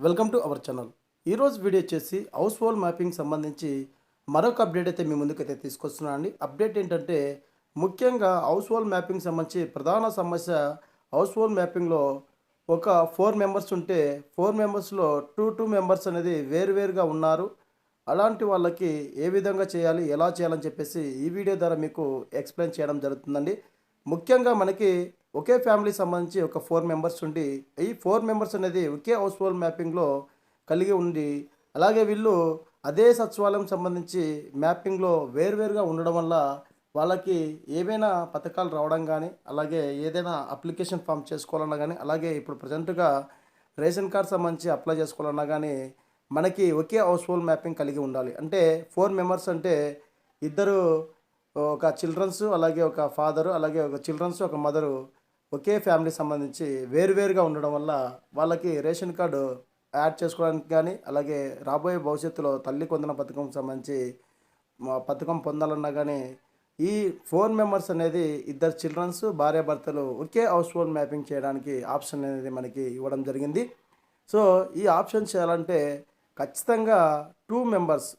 Welcome to our channel. ఈరోజు video వచ్చేసి household mapping సంబంధించి మరొక అప్డేట్ అయితే మీ ముందుకైతే తీసుకొస్తున్నాను అండి. అప్డేట్ ఏంటంటే ముఖ్యంగా హౌస్ హోల్డ్ మ్యాపింగ్ సంబంధించి ప్రధాన సమస్య హౌస్ హోల్డ్ మ్యాపింగ్లో ఒక ఫోర్ మెంబర్స్ ఉంటే ఫోర్ మెంబర్స్లో టూ టూ మెంబర్స్ అనేది వేరువేరుగా ఉన్నారు. అలాంటి వాళ్ళకి ఏ విధంగా చేయాలి ఎలా చేయాలని చెప్పేసి ఈ వీడియో ద్వారా మీకు ఎక్స్ప్లెయిన్ చేయడం జరుగుతుందండి. ముఖ్యంగా మనకి ఒకే ఫ్యామిలీ సంబంధించి ఒక ఫోర్ మెంబర్స్ ఉండి ఈ ఫోర్ మెంబర్స్ అనేది ఒకే హౌస్ హోల్డ్ మ్యాపింగ్లో కలిగి ఉండి అలాగే వీళ్ళు అదే సచివాలయం సంబంధించి మ్యాపింగ్లో వేరువేరుగా ఉండడం వల్ల వాళ్ళకి ఏవైనా పథకాలు రావడం కానీ అలాగే ఏదైనా అప్లికేషన్ ఫామ్ చేసుకోవాలన్నా కానీ అలాగే ఇప్పుడు ప్రజెంట్గా రేషన్ కార్డ్ సంబంధించి అప్లై చేసుకోవాలన్నా కానీ మనకి ఒకే హౌస్ హోల్డ్ మ్యాపింగ్ కలిగి ఉండాలి. అంటే ఫోర్ మెంబర్స్ అంటే ఇద్దరు ఒక చిల్డ్రన్స్ అలాగే ఒక ఫాదరు అలాగే ఒక చిల్డ్రన్స్ ఒక మదరు ఒకే ఫ్యామిలీ సంబంధించి వేరువేరుగా ఉండడం వల్ల వాళ్ళకి రేషన్ కార్డు యాడ్ చేసుకోవడానికి కానీ అలాగే రాబోయే భవిష్యత్తులో తల్లి కొందన పథకం సంబంధించి పథకం పొందాలన్నా కానీ ఈ ఫోర్ మెంబర్స్ అనేది ఇద్దరు చిల్డ్రన్స్ భార్యాభర్తలు ఒకే హౌస్ హోల్డ్ మ్యాపింగ్ చేయడానికి ఆప్షన్ అనేది మనకి ఇవ్వడం జరిగింది. సో ఈ ఆప్షన్ చేయాలంటే ఖచ్చితంగా టూ మెంబర్స్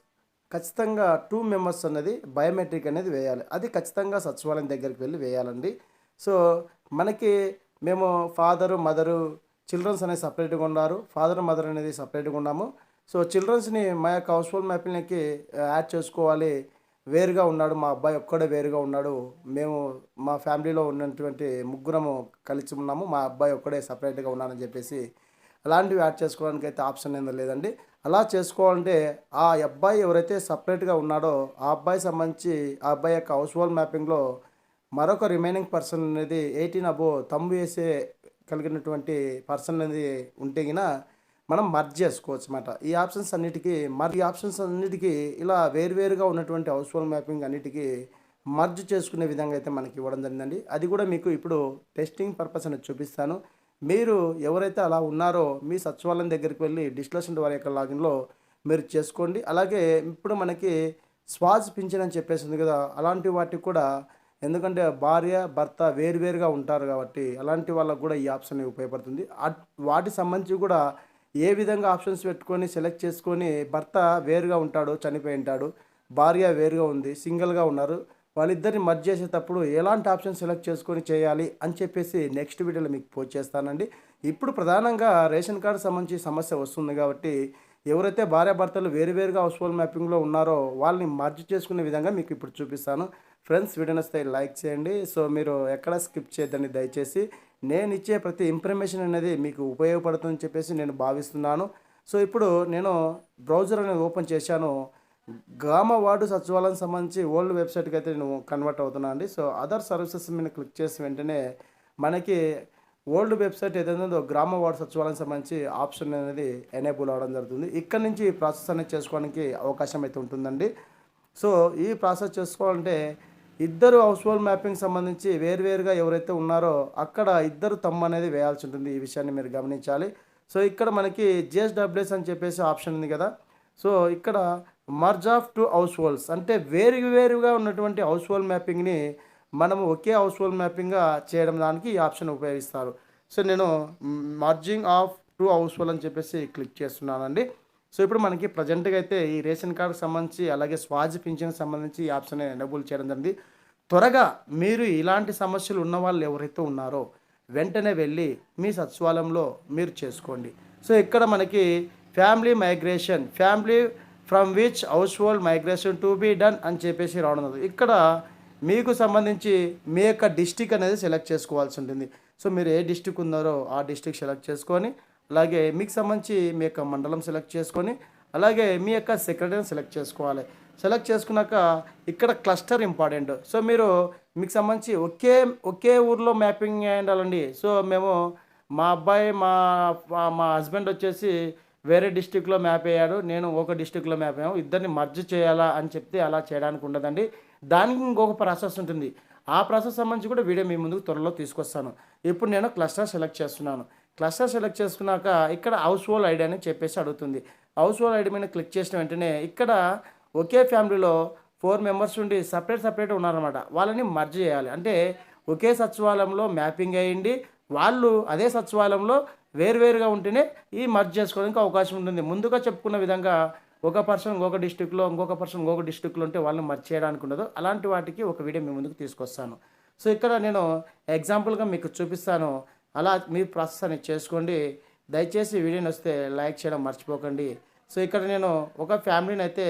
ఖచ్చితంగా టూ మెంబర్స్ అనేది బయోమెట్రిక్ అనేది వేయాలి. అది ఖచ్చితంగా సచివాలయం దగ్గరికి వెళ్ళి వేయాలండి. సో మనకి మేము ఫాదరు మదరు చిల్డ్రన్స్ అనేది సపరేట్గా ఉన్నారు. ఫాదర్ మదర్ అనేది సపరేట్గా ఉన్నాము. సో చిల్డ్రన్స్ని మా యొక్క హౌస్ హోల్డ్ మ్యాపింగ్కి యాడ్ చేసుకోవాలి. వేరుగా ఉన్నాడు మా అబ్బాయి ఒక్కడే వేరుగా ఉన్నాడు. మేము మా ఫ్యామిలీలో ఉన్నటువంటి ముగ్గురము కలిసి ఉన్నాము. మా అబ్బాయి ఒక్కడే సపరేట్గా ఉన్నాడని చెప్పేసి అలాంటివి యాడ్ చేసుకోవడానికి అయితే ఆప్షన్ ఏదో లేదండి. అలా చేసుకోవాలంటే ఆ అబ్బాయి ఎవరైతే సపరేట్గా ఉన్నాడో ఆ అబ్బాయి సంబంధించి ఆ అబ్బాయి యొక్క హౌస్ హోల్డ్ మ్యాపింగ్లో మరొక రిమైనింగ్ పర్సన్ అనేది ఎయిటీన్ అబో తమ్ము వేసే కలిగినటువంటి పర్సన్ అనేది ఉంటే గిన మనం మర్జ్ చేసుకోవచ్చు అనమాట ఈ ఆప్షన్స్ అన్నిటికీ మరి ఈ ఆప్షన్స్ అన్నిటికీ ఇలా వేరువేరుగా ఉన్నటువంటి హౌస్ హోల్డ్ మ్యాపింగ్ అన్నిటికీ మర్జ్ చేసుకునే విధంగా అయితే మనకి ఇవ్వడం జరిగిందండి. అది కూడా మీకు ఇప్పుడు టెస్టింగ్ పర్పస్ అనేది చూపిస్తాను. మీరు ఎవరైతే అలా ఉన్నారో మీ సచివాలయం దగ్గరికి వెళ్ళి డిస్కషన్ వారి యొక్క లాగిన్లో మీరు చేసుకోండి. అలాగే ఇప్పుడు మనకి స్వాజ్ పింఛన్ అని చెప్పేసింది కదా అలాంటి వాటికి కూడా ఎందుకంటే భార్య భర్త వేరువేరుగా ఉంటారు కాబట్టి అలాంటి వాళ్ళకు కూడా ఈ ఆప్షన్ ఉపయోగపడుతుంది. వాటి సంబంధించి కూడా ఏ విధంగా ఆప్షన్స్ పెట్టుకొని సెలెక్ట్ చేసుకొని భర్త వేరుగా ఉంటాడు చనిపోయి ఉంటాడు భార్య వేరుగా ఉంది సింగిల్గా ఉన్నారు వాళ్ళిద్దరిని మర్జ్ చేసేటప్పుడు ఎలాంటి ఆప్షన్ సెలెక్ట్ చేసుకొని చేయాలి అని చెప్పేసి నెక్స్ట్ వీడియోలో మీకు పోస్ట్ చేస్తానండి. ఇప్పుడు ప్రధానంగా రేషన్ కార్డు సంబంధించి సమస్య వస్తుంది కాబట్టి ఎవరైతే భార్యాభర్తలు వేరువేరుగా హౌస్ హోల్డ్ మ్యాపింగ్లో ఉన్నారో వాళ్ళని మర్జ్ చేసుకునే విధంగా మీకు ఇప్పుడు చూపిస్తాను. ఫ్రెండ్స్ వీడియో నచ్చితే లైక్ చేయండి. సో మీరు ఎక్కడ స్కిప్ చేయొద్దండి. దయచేసి నేను ఇచ్చే ప్రతి ఇన్ఫర్మేషన్ అనేది మీకు ఉపయోగపడుతుందని చెప్పేసి నేను భావిస్తున్నాను. సో ఇప్పుడు నేను బ్రౌజర్ అనేది ఓపెన్ చేశాను. గ్రామ వార్డు సచివాలయం సంబంధించి ఓల్డ్ వెబ్సైట్కి అయితే నేను కన్వర్ట్ అవుతున్నా అండి. సో అదర్ సర్వీసెస్ మీద క్లిక్ చేసిన వెంటనే మనకి ఓల్డ్ వెబ్సైట్ ఏదైతే ఉందో గ్రామ వార్డు సచివాలయం సంబంధించి ఆప్షన్ అనేది ఎనేబుల్ అవ్వడం జరుగుతుంది. ఇక్కడ నుంచి ప్రాసెస్ అనేది చేసుకోవడానికి అవకాశం అయితే ఉంటుందండి. సో ఈ ప్రాసెస్ చేసుకోవాలంటే ఇద్దరు హౌస్ హోల్డ్ మ్యాపింగ్ సంబంధించి వేరువేరుగా ఎవరైతే ఉన్నారో అక్కడ ఇద్దరు తమ్ము అనేది వేయాల్సి ఉంటుంది ఈ విషయాన్ని మీరు గమనించాలి. సో ఇక్కడ మనకి జిఎస్డబ్ల్యూఎస్ అని చెప్పేసి ఆప్షన్ ఉంది కదా. సో ఇక్కడ merge of two households అంటే వేరు వేరుగా ఉన్నటువంటి హౌస్ హోల్డ్ మ్యాపింగ్ని మనము ఒకే హౌస్ హోల్డ్ మ్యాపింగ్గా చేయడం దానికి ఈ ఆప్షన్ ఉపయోగిస్తారు. సో నేను merging of two household అని చెప్పేసి క్లిక్ చేస్తున్నానండి. సో ఇప్పుడు మనకి ప్రజెంట్గా అయితే ఈ రేషన్ కార్డుకు సంబంధించి అలాగే స్వాజ్ పింఛన్ సంబంధించి ఈ ఆప్షన్ ఎనబుల్ చేయడం జరిగింది. త్వరగా మీరు ఇలాంటి సమస్యలు ఉన్న వాళ్ళు ఎవరైతే ఉన్నారో వెంటనే వెళ్ళి మీ సచివాలయంలో మీరు చేసుకోండి. సో ఇక్కడ మనకి family migration family from which household migration to be done అని చెప్పేసి రావడం ఇక్కడ మీకు సంబంధించి మీ యొక్క డిస్టిక్ అనేది సెలెక్ట్ చేసుకోవాల్సి ఉంటుంది. సో మీరు ఏ డిస్టిక్ ఉన్నారో ఆ డిస్టిక్ సెలెక్ట్ చేసుకొని అలాగే మీకు సంబంధించి మీ యొక్క మండలం సెలెక్ట్ చేసుకొని అలాగే మీ యొక్క సెక్రటరీని సెలెక్ట్ చేసుకోవాలి. సెలెక్ట్ చేసుకున్నాక ఇక్కడ క్లస్టర్ ఇంపార్టెంట్. సో మీరు మీకు సంబంధించి ఒకే ఒకే ఊర్లో మ్యాపింగ్ ఉండాలండి సో మేము మా అబ్బాయి మా మా- మా హస్బెండ్ వచ్చేసి వేరే డిస్టిక్లో మ్యాప్ అయ్యాడు. నేను ఒక డిస్టిక్లో మ్యాప్ అయ్యాము. ఇద్దరిని మర్జ్ చేయాలా అని చెప్తే అలా చేయడానికి ఉండదండి. దానికి ఇంకొక ప్రాసెస్ ఉంటుంది. ఆ ప్రాసెస్ సంబంధించి కూడా వీడియో మీ ముందుకు త్వరలో తీసుకొస్తాను. ఇప్పుడు నేను క్లస్టర్ సెలెక్ట్ చేస్తున్నాను. క్లస్టర్ సెలెక్ట్ చేసుకున్నాక ఇక్కడ హౌస్ హోల్డ్ ఐడి అని చెప్పేసి అడుగుతుంది. హౌస్ హోల్డ్ ఐడి మీద క్లిక్ చేసిన వెంటనే ఇక్కడ ఒకే ఫ్యామిలీలో ఫోర్ మెంబర్స్ ఉండి సపరేట్ సపరేట్ ఉన్నారనమాట వాళ్ళని మర్జ్ చేయాలి. అంటే ఒకే సచివాలయంలో మ్యాపింగ్ అయ్యింది. వాళ్ళు అదే సచివాలయంలో వేరువేరుగా ఉంటేనే ఈ మర్జ్ చేసుకోవడానికి అవకాశం ఉంటుంది. ముందుగా చెప్పుకున్న విధంగా ఒక పర్సన్ ఇంకొక డిస్టిక్లో ఇంకొక పర్సన్ ఇంకొక డిస్టిక్లో ఉంటే వాళ్ళని మర్చి చేయడానికి ఉండదు. అలాంటి వాటికి ఒక వీడియో మీ ముందుకు తీసుకొస్తాను. సో ఇక్కడ నేను ఎగ్జాంపుల్గా మీకు చూపిస్తాను. అలా మీరు ప్రాసెస్ అనేది చేసుకోండి. దయచేసి వీడియోని వస్తే లైక్ చేయడం మర్చిపోకండి. సో ఇక్కడ నేను ఒక ఫ్యామిలీని అయితే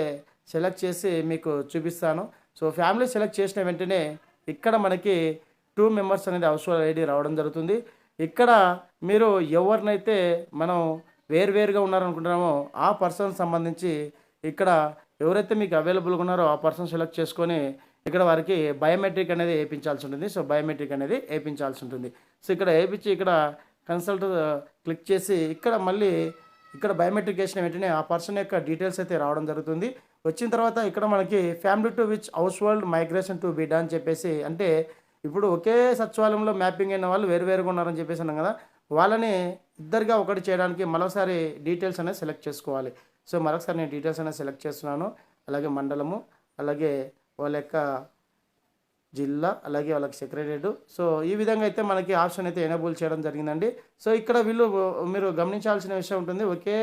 సెలెక్ట్ చేసి మీకు చూపిస్తాను. సో ఫ్యామిలీ సెలెక్ట్ చేసిన వెంటనే ఇక్కడ మనకి టూ మెంబర్స్ అనేది హౌస్ ఐడి రావడం జరుగుతుంది. ఇక్కడ మీరు ఎవరినైతే మనం వేరువేరుగా ఉన్నారనుకుంటున్నామో ఆ పర్సన్ సంబంధించి ఇక్కడ ఎవరైతే మీకు అవైలబుల్గా ఉన్నారో ఆ పర్సన్ సెలెక్ట్ చేసుకొని ఇక్కడ వారికి బయోమెట్రిక్ అనేది వేయించాల్సి ఉంటుంది. సో బయోమెట్రిక్ అనేది వేయించాల్సి ఉంటుంది. సో ఇక్కడ వేయించి ఇక్కడ కన్సల్ట్ క్లిక్ uh, చేసి ఇక్కడ మళ్ళీ ఇక్కడ బయోమెట్రిక్ వేసిన వెంటనే ఆ పర్సన్ యొక్క డీటెయిల్స్ అయితే రావడం జరుగుతుంది. వచ్చిన తర్వాత ఇక్కడ మనకి family to which household migration to bid అని చెప్పేసి అంటే ఇప్పుడు ఒకే సచివాలయంలో మ్యాపింగ్ అయిన వాళ్ళు వేరువేరుగా ఉన్నారని చెప్పేసి అన్నాం కదా. వాళ్ళని ఇద్దరిగా ఒకటి చేయడానికి మరోసారి డీటెయిల్స్ అనేది సెలెక్ట్ చేసుకోవాలి. సో మరొకసారి నేను డీటెయిల్స్ అనేది సెలెక్ట్ చేస్తున్నాను. అలాగే మండలము అలాగే వాళ్ళ యొక్క జిల్లా అలాగే వాళ్ళకి సెక్రటరేట్. సో ఈ విధంగా అయితే మనకి ఆప్షన్ అయితే ఎనేబుల్ చేయడం జరిగిందండి. సో ఇక్కడ వీళ్ళు మీరు గమనించాల్సిన విషయం ఉంటుంది. ఒకే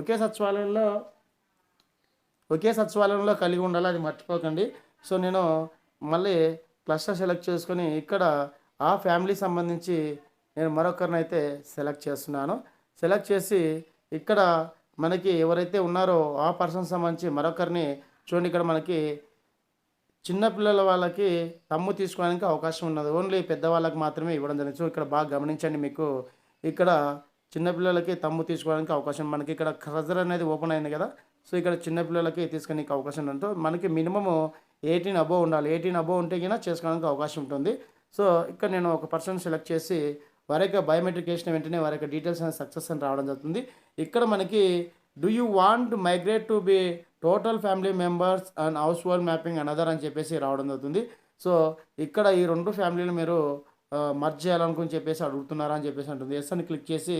ఒకే సచివాలయంలో ఒకే సచివాలయంలో కలిగి ఉండాలి అది మర్చిపోకండి. సో నేను మళ్ళీ క్లస్టర్ సెలెక్ట్ చేసుకొని ఇక్కడ ఆ ఫ్యామిలీ సంబంధించి నేను మరొకరిని అయితే సెలెక్ట్ చేస్తున్నాను. సెలెక్ట్ చేసి ఇక్కడ మనకి ఎవరైతే ఉన్నారో ఆ పర్సన్ సంబంధించి మరొకరిని చూడండి. ఇక్కడ మనకి చిన్నపిల్లల వాళ్ళకి తమ్ము తీసుకోవడానికి అవకాశం ఉన్నది. ఓన్లీ పెద్దవాళ్ళకి మాత్రమే ఇవ్వడం జరిగింది. సో ఇక్కడ బాగా గమనించండి మీకు. ఇక్కడ చిన్నపిల్లలకి తమ్ము తీసుకోవడానికి అవకాశం మనకి ఇక్కడ క్రజర్ అనేది ఓపెన్ అయింది కదా. సో ఇక్కడ చిన్నపిల్లలకి తీసుకునే అవకాశం ఉంటుందో మనకి మినిమము ఎయిటీన్ అబోవ్ ఉండాలి. ఎయిటీన్ అబోవ్ ఉంటే కన్నా చేసుకోవడానికి అవకాశం ఉంటుంది. సో ఇక్కడ నేను ఒక పర్సన్ సెలెక్ట్ చేసి వారి యొక్క బయోమెట్రిక్ వేసిన వెంటనే వారి యొక్క డీటెయిల్స్ అనేది సక్సెస్ అని రావడం జరుగుతుంది. ఇక్కడ మనకి do you want migrate to be total family members and household mapping another అని చెప్పేసి రావడం జరుగుతుంది. సో ఇక్కడ ఈ రెండు ఫ్యామిలీలు మీరు మర్జ్ చేయాలనుకుని చెప్పేసి అడుగుతున్నారా అని చెప్పేసి అంటుంది. ఎస్ అని క్లిక్ చేసి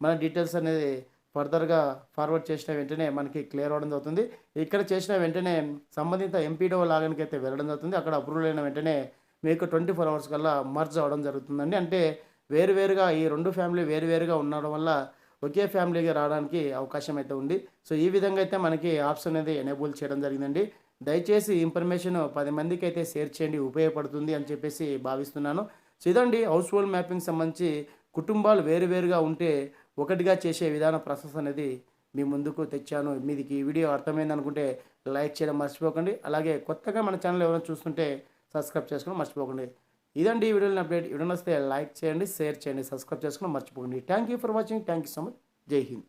మన డీటెయిల్స్ అనేది ఫర్దర్గా ఫార్వర్డ్ చేసిన వెంటనే మనకి క్లియర్ అవ్వడం జరుగుతుంది. ఇక్కడ చేసిన వెంటనే సంబంధిత ఎంపీడో లాగానికి అయితే వెళ్ళడం జరుగుతుంది. అక్కడ అప్రూవల్ అయిన వెంటనే మీకు ట్వంటీ ఫోర్ అవర్స్ కల్లా మర్జ్ అవ్వడం జరుగుతుందండి. అంటే వేరువేరుగా ఈ రెండు ఫ్యామిలీ వేరువేరుగా ఉండడం వల్ల ఒకే ఫ్యామిలీగా రావడానికి అవకాశం అయితే ఉంది. సో ఈ విధంగా అయితే మనకి ఆప్షన్ అనేది ఎనేబుల్ చేయడం జరిగిందండి. దయచేసి ఇన్ఫర్మేషన్ పది మందికి అయితే షేర్ చేయండి ఉపయోగపడుతుంది అని చెప్పేసి భావిస్తున్నాను. సో ఇదండి హౌస్ హోల్డ్ మ్యాపింగ్ సంబంధించి కుటుంబాలు వేరువేరుగా ఉంటే ఒకటిగా చేసే విధాన ప్రాసెస్ అనేది మీ ముందుకు తెచ్చాను. మీదికి ఈ వీడియో అర్థమైంది అనుకుంటే లైక్ చేయడం మర్చిపోకండి. అలాగే కొత్తగా మన ఛానల్ ఎవరైనా చూస్తుంటే సబ్స్క్రైబ్ చేసుకోవడం మర్చిపోకండి. ఇదండి ఈ వీడియోని అప్డేట్. వీడియో వస్తే లైక్ చేయండి షేర్ చేయండి సబ్స్క్రైబ్ చేసుకుని మర్చిపోకండి. Thank you for watching thank you so much జై హింద్.